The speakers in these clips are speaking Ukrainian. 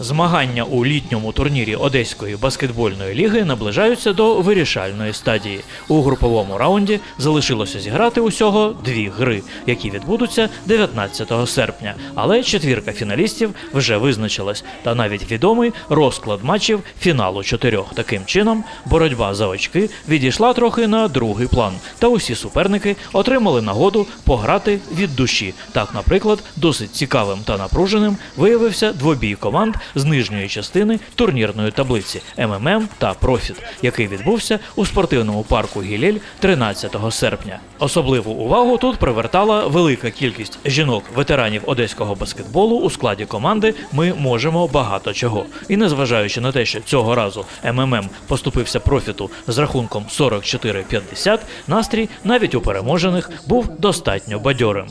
Змагання у літньому турнірі Одеської баскетбольної ліги наближаються до вирішальної стадії. У груповому раунді залишилося зіграти усього дві гри, які відбудуться 19 серпня. Але четвірка фіналістів вже визначилась, та навіть відомий розклад матчів фіналу чотирьох. Таким чином, боротьба за очки відійшла трохи на другий план, та усі суперники отримали нагоду пограти від душі. Так, наприклад, досить цікавим та напруженим виявився двобій команд з нижньої частини турнірної таблиці МММ та Профіт, який відбувся у спортивному парку Гілель 13 серпня. Особливу увагу тут привертала велика кількість жінок-ветеранів одеського баскетболу у складі команди. Ми можемо багато чого. І незважаючи на те, що цього разу МММ поступився профіту з рахунком 44-50, настрій навіть у переможених був достатньо бадьорим.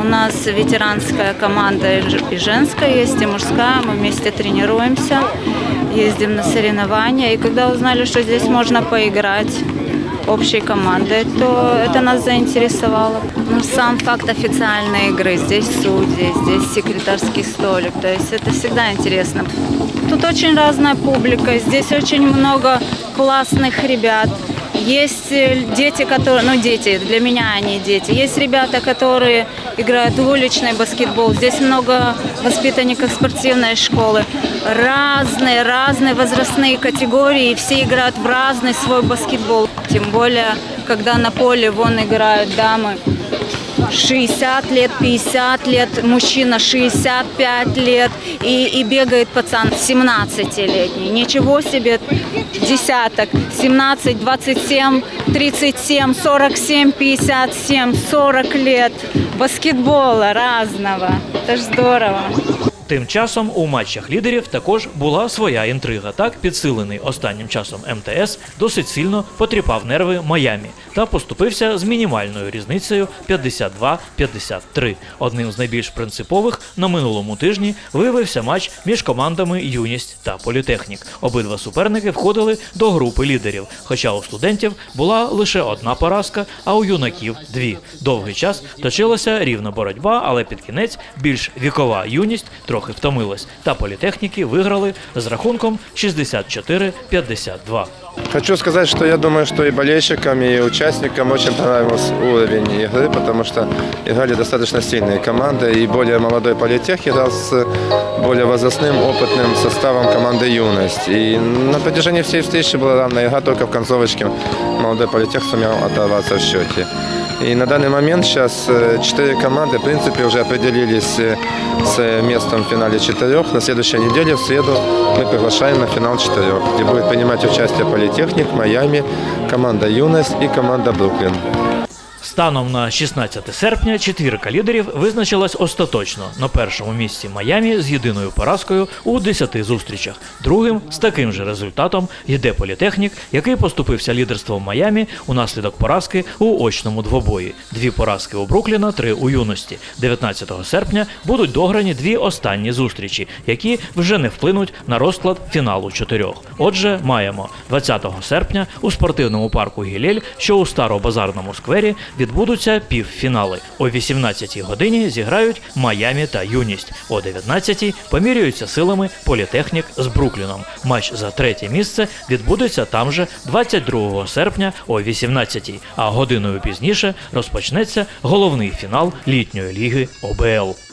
У нас ветеранская команда и ж- и женская есть, и мужская. Вместе тренируемся, ездим на соревнования. И когда узнали, что здесь можно поиграть общей командой, то это нас заинтересовало. Ну, сам факт официальной игры. Здесь судьи, здесь секретарский столик. То есть это всегда интересно. Тут очень разная публика, здесь очень много классных ребят. Есть э, дети, которые, ну дети, для меня они дети. Есть ребята, которые играют в уличный баскетбол. Здесь много воспитанников спортивной школы. Разные, разные возрастные категории. и Все играют в разный свой баскетбол. Тем более, когда на поле вон играют дамы 60 лет, 50 лет, мужчина 65 лет и, и бегает пацан 17-летний. Ничего себе, десяток, 17, 27, 37, 47, 57, 40 лет баскетбола разного. Это ж здорово. Тим часом у матчах лідерів також була своя інтрига. Так, підсилений останнім часом МТС досить сильно потріпав нерви Майамі та поступився з мінімальною різницею 52-53. Одним з найбільш принципових на минулому тижні виявився матч між командами Юність та Політехнік. Обидва суперники входили до групи лідерів, хоча у студентів була лише одна поразка, а у юнаків дві. Довгий час точилася рівна боротьба, але під кінець більш вікова юність трохи втомилась, та політехніки виграли з рахунком 64-52. Хочу сказать, что я думаю, что и болельщикам, и участникам очень понравился уровень игры, потому что играли достаточно сильные команды, и более молодой политех играл с более возрастным, опытным составом команды «Юность». И на протяжении всей встречи была равная игра, только в концовочке молодой политех сумел оторваться в счете. И на данный момент сейчас э, четыре команды, в принципе, уже определились э, с местом в финале четырех. На следующей неделе, в среду, мы приглашаем на финал четырех, где будет принимать участие Политехник, Майами, команда «Юность» и команда «Бруклин». Станом на 16 серпня четвірка лідерів визначилась остаточно на першому місці Майамі з єдиною поразкою у 10 зустрічах. Другим з таким же результатом йде політехнік, який поступився лідерством Майамі унаслідок поразки у очному двобої. Дві поразки у Брукліна, три у юності. 19 серпня будуть дограні дві останні зустрічі, які вже не вплинуть на розклад фіналу чотирьох. Отже, маємо 20 серпня у спортивному парку Гілель, що у старобазарному сквері відбудуться півфінали. О 18-й годині зіграють Майамі та Юність. О 19-й поміряються силами Політехнік з Брукліном. Матч за третє місце відбудеться там же 22 серпня о 18-й, а годиною пізніше розпочнеться головний фінал літньої ліги ОБЛ.